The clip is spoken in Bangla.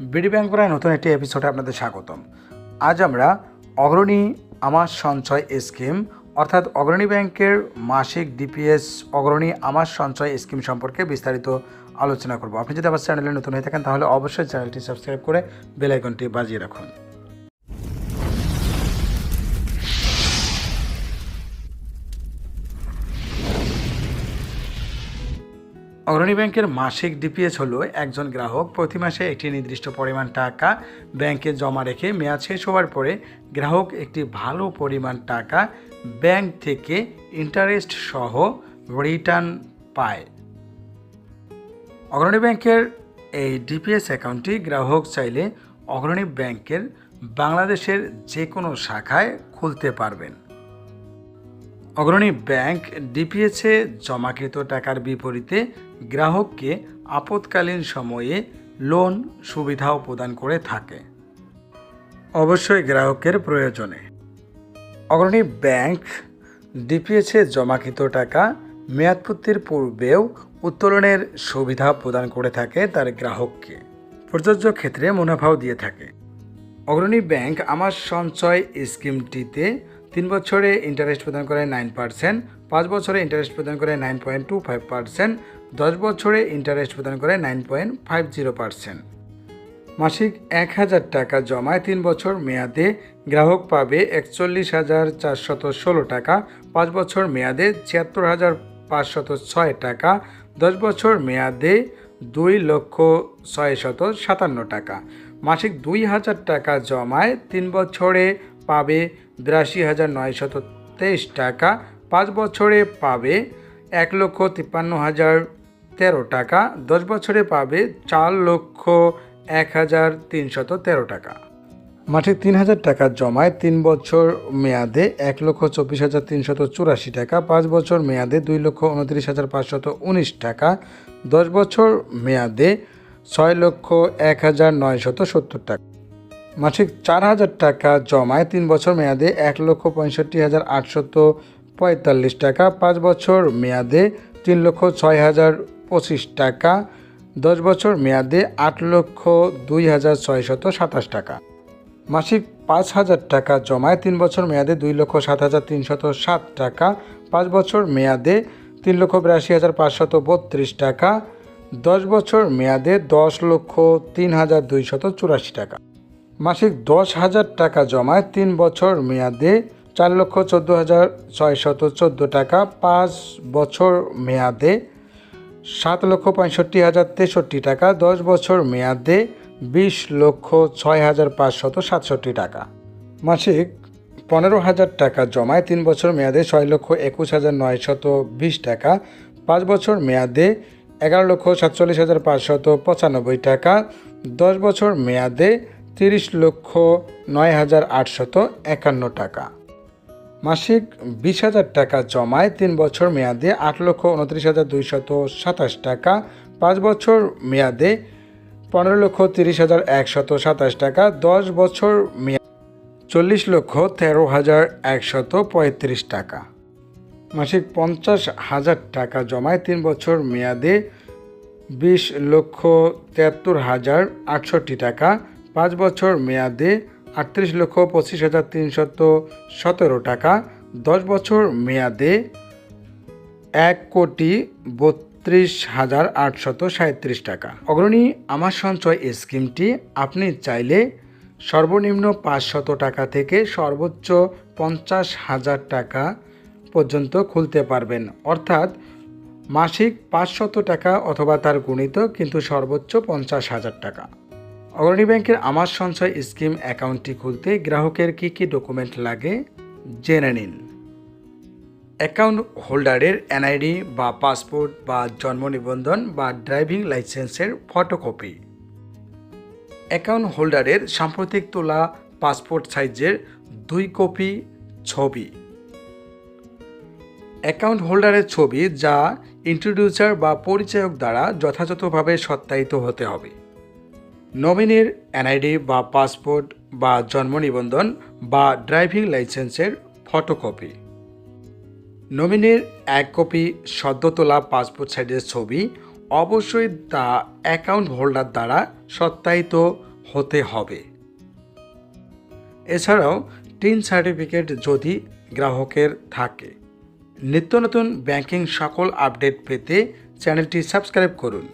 বিডি ব্যাংক প্রায় নতুন একটি এপিসোডে আপনাদের স্বাগতম। আজ আমরা অগ্রণী আমার সঞ্চয় স্কিম, অর্থাৎ অগ্রণী ব্যাংকের মাসিক ডিপিএস অগ্রণী আমার সঞ্চয় স্কিম সম্পর্কে বিস্তারিত আলোচনা করব। আপনি যদি আমার চ্যানেলে নতুন হয়ে থাকেন, তাহলে অবশ্যই চ্যানেলটি সাবস্ক্রাইব করে বেলাইকনটি বাজিয়ে রাখুন। অগ্রণী ব্যাংকের মাসিক ডিপিএস হলো একজন গ্রাহক। প্রতি মাসে একটি নির্দিষ্ট পরিমাণ টাকা ব্যাংকে জমা রেখে মেয়াদ শেষ হওয়ার পরে গ্রাহক একটি ভালো পরিমাণ টাকা ব্যাংক থেকে ইন্টারেস্ট সহ রিটার্ন পায়। অগ্রণী ব্যাংকের এই ডিপিএস অ্যাকাউন্টটি গ্রাহক চাইলে অগ্রণী ব্যাংকের বাংলাদেশের যে কোনো শাখায় খুলতে পারবেন। অগ্রণী ব্যাংক ডিপিএসে জমাকৃত টাকার বিপরীতে গ্রাহককে আপৎকালীন সময়ে লোন সুবিধাও প্রদান করে থাকে। অবশ্যই গ্রাহকের প্রয়োজনে। অগ্রণী ব্যাংক ডিপিএসে জমাকৃত টাকা মেয়াদপূর্তির পূর্বেও উত্তোলনের সুবিধা প্রদান করে থাকে তার গ্রাহককে। প্রযোজ্য ক্ষেত্রে মুনাফাও দিয়ে থাকে। অগ্রণী ব্যাংক আমার সঞ্চয় স্কিমটিতে তিন বছরে ইন্টারেস্ট প্রদান করে নাইন পার্সেন্ট পাঁচ বছরে ইন্টারেস্ট প্রদান করে nine point two five percent দশ বছরে ইন্টারেস্ট প্রদান করে nine point five zero percent মাসিক এক হাজার টাকা জমায় তিন বছর মেয়াদে, গ্রাহক পাবে একচল্লিশ হাজার চারশত ষোলো টাকা, পাঁচ বছর মেয়াদে ছিয়াত্তর হাজার পাঁচশত ছয় টাকা, দশ বছর মেয়াদে দুই লক্ষ ছয় শত সাতান্ন টাকা। মাসিক দুই হাজার টাকা জমায় তিন বছরে পাবে বিরাশি হাজার নয়শত তেইশ টাকা পাঁচ বছরে পাবে এক লক্ষ তিপ্পান্ন হাজার তেরো টাকা, দশ বছরে পাবে চার লক্ষ এক হাজার তিনশত তেরো টাকা। মাঠে তিন হাজার টাকা জমায় তিন বছর মেয়াদে এক লক্ষ চব্বিশ হাজার তিনশত চুরাশি টাকা, পাঁচ বছর মেয়াদে দুই লক্ষ উনত্রিশ হাজার পাঁচশত উনিশ টাকা, দশ বছর মেয়াদে ছয় লক্ষ এক হাজার নয়শত সত্তর টাকা। মাসিক চার হাজার টাকা জমায় তিন বছর মেয়াদে এক লক্ষ পঁয়ষট্টি হাজার আটশত পঁয়তাল্লিশ টাকা, পাঁচ বছর মেয়াদে তিন লক্ষ ছয় হাজার পঁচিশ টাকা, দশ বছর মেয়াদে আট লক্ষ দুই হাজার ছয়শত সাতাশ টাকা। মাসিক পাঁচ হাজার টাকা জমায় তিন বছর মেয়াদে দুই লক্ষ সাত হাজার তিনশত সাত টাকা, পাঁচ বছর মেয়াদে তিন লক্ষ বিরাশি হাজার পাঁচশত বত্রিশ টাকা, দশ বছর মেয়াদে দশ লক্ষ তিন হাজার দুইশত চুরাশি টাকা। মাসিক দশ হাজার টাকা জমায় তিন বছর মেয়াদে চার লক্ষ চোদ্দ হাজার ছয়শত চোদ্দ টাকা, পাঁচ বছর মেয়াদে সাত লক্ষ পঁয়ষট্টি হাজার তেষট্টি টাকা, দশ বছর মেয়াদে বিশ লক্ষ ছয় হাজার পাঁচশত সাতষট্টি টাকা। মাসিক পনেরো হাজার টাকা জমায় তিন বছর মেয়াদে ছয় লক্ষ একুশ হাজার নয়শত বিশ টাকা, পাঁচ বছর মেয়াদে এগারো লক্ষ সাতচল্লিশ হাজার পাঁচশত পঁচানব্বই টাকা, দশ বছর মেয়াদে তিরিশ লক্ষ নয় হাজার আটশত একান্ন টাকা। মাসিক বিশ হাজার টাকা জমায় তিন বছর মেয়াদে আট লক্ষ উনত্রিশ হাজার দুইশত সাতাশ টাকা, পাঁচ বছর মেয়াদে পনেরো লক্ষ তিরিশ হাজার একশত সাতাশ টাকা, দশ বছর মেয়াদ চল্লিশ লক্ষ তেরো হাজার একশত পঁয়ত্রিশ টাকা। মাসিক পঞ্চাশ হাজার টাকা জমায় তিন বছর মেয়াদে বিশ লক্ষ তিয়াত্তর হাজার আটষট্টি টাকা পাঁচ বছর মেয়াদে আটত্রিশ লক্ষ পঁচিশ হাজার তিনশত সতেরো টাকা, দশ বছর মেয়াদে এক কোটি বত্রিশ হাজার আটশত সাঁত্রিশ টাকা। অগ্রণী আমার সঞ্চয় স্কিমটি আপনি চাইলে সর্বনিম্ন পাঁচশত টাকা থেকে সর্বোচ্চ পঞ্চাশ হাজার টাকা পর্যন্ত খুলতে পারবেন। অর্থাৎ মাসিক পাঁচশত টাকা অথবা তার গুণিত কিন্তু সর্বোচ্চ পঞ্চাশ হাজার টাকা। অগ্রণী ব্যাংকের আমার সঞ্চয় স্কিম অ্যাকাউন্টটি খুলতে গ্রাহকের কী কী ডকুমেন্ট লাগে জেনে নিন। অ্যাকাউন্ট হোল্ডারের এনআইডি বা পাসপোর্ট বা জন্ম নিবন্ধন বা ড্রাইভিং লাইসেন্সের ফটোকপি। অ্যাকাউন্ট হোল্ডারের সাম্প্রতিক তোলা পাসপোর্ট সাইজের দুই কপি ছবি। অ্যাকাউন্ট হোল্ডারের ছবি যা ইন্ট্রোডিউসার বা পরিচায়ক দ্বারা যথাযথভাবে সত্যায়িত হতে হবে। নমিনির এনআইডি বা পাসপোর্ট বা জন্ম নিবন্ধন বা ড্রাইভিং লাইসেন্সের ফটোকপি। নমিনির এক কপি সদ্য তোলা পাসপোর্ট সাইজের ছবি অবশ্যই তা অ্যাকাউন্ট হোল্ডার দ্বারা সত্যায়িত হতে হবে। এছাড়াও টিন সার্টিফিকেট যদি গ্রাহকের থাকে। নিত্য নতুন ব্যাংকিং সকল আপডেট পেতে চ্যানেলটি সাবস্ক্রাইব করুন।